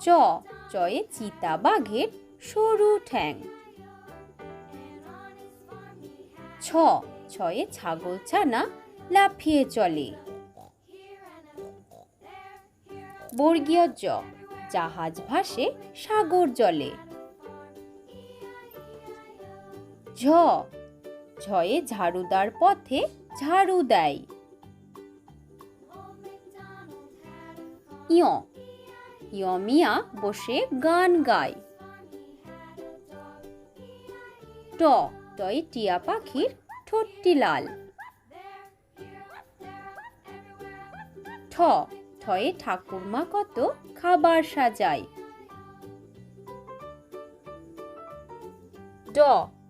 চ, চয়ে চিতা বাঘের সরু ঠ্যাং। ছ, ছয়ে ছাগল ছানা লাফিয়ে চলে। বর্গীয় জ, জাহাজ ভাসে সাগর জলে। ঝ ঝয়ে ঝাড়ুদার পথে ঝাড়ু দেয়। ইয় ইয় মিয়া বসে গান গায়। ট টয় টিয়া পাখির ঠোঁটটি লাল। ঠ ঠয়ে ঠাকুরমা কত খাবার সাজায়। ড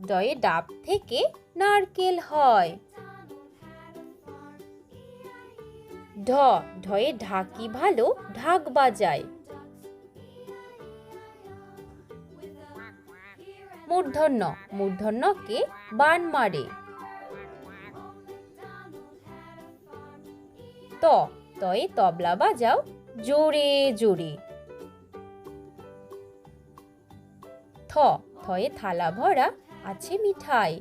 ডয়ে ডাব থেকে নারকেল হয়। ঢ ঢয়ে ঢাকি ভালো ঢাক বাজায়। মূর্ধন্য। মূর্ধন্যকে বান মারে। ত, তয়ে তবলা বাজাও জোরে জোরে। থ, থয়ে থালা ভরা আছে মিঠাই।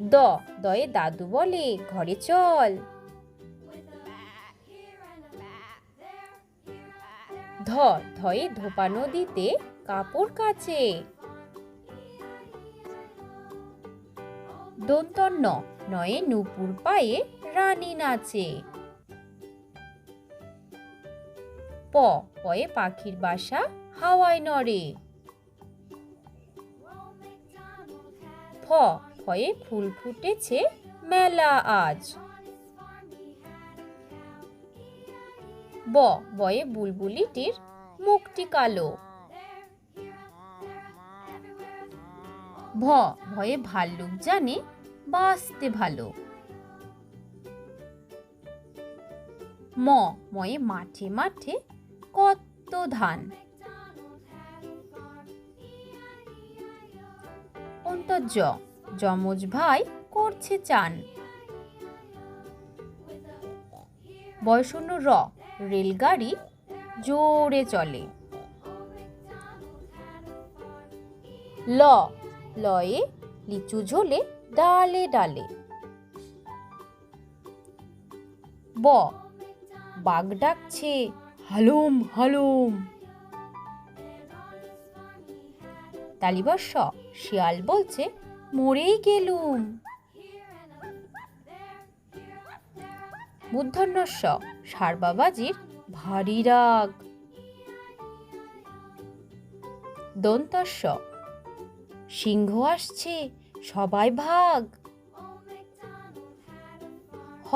দ, দয়ে দাদু বলে, ঘরে চল। ধ ধয়ে ধোপা নদীতে কাপড় কাচে। দন্তন্য নয়ে নুপুর পায়ে রানী নাচে। প, পয়ে পাখির বাসা হাওয়ায় নড়ে। ফ, ফয়ে ফুল ফুটেছে মেলা আজ। ব, বয়ে বুলবুলিটির মুখটি কালো। ভ, ভয়ে ভাল্লুক জানে বাঁচতে ভালো। ম, ময়ে মাঠে মাঠে কত ধান। অন্তর্য যমজ ভাই করছে চান। বয়শূন্য র, রেলগাড়ি জোরে চলে। ল, লয়ে লিচু ঝোলে, ডালে ডালে। ব, বাঘ ডাকছে, হালুম হালুম। তালিবর্ষ, শিয়াল বলছে, মরেই গেলুম। মূর্ধন্যস্ব সারবাবাজির ভারী রাগ। দন্তস্ব সিংহ আসছে, সবাই ভাগ। হ,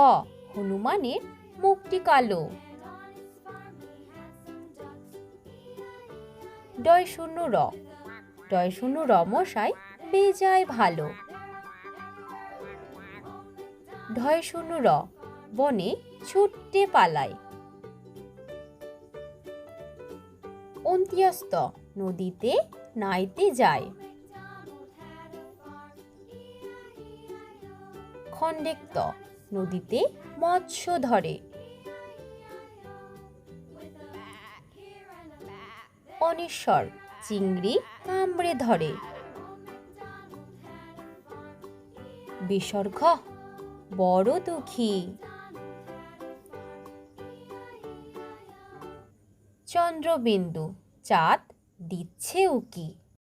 হনুমানের মুখটি কালো। ডয় শূন্য র, ডয় শূন্য রমশাই বেজায় ভালো। ঢয় শূন্য র বনে ছুটতে পালায়। অন্ত্যস্ত, নদীতে নাইতে যায়। খণ্ডেক্ত, নদীতে মৎস্য ধরে। অনেশ্বর, চিংড়ি কামড়ে ধরে। বিসর্গ, বড় দুঃখী। চন্দ্রবিন্দু চাঁদ দিচ্ছে উকি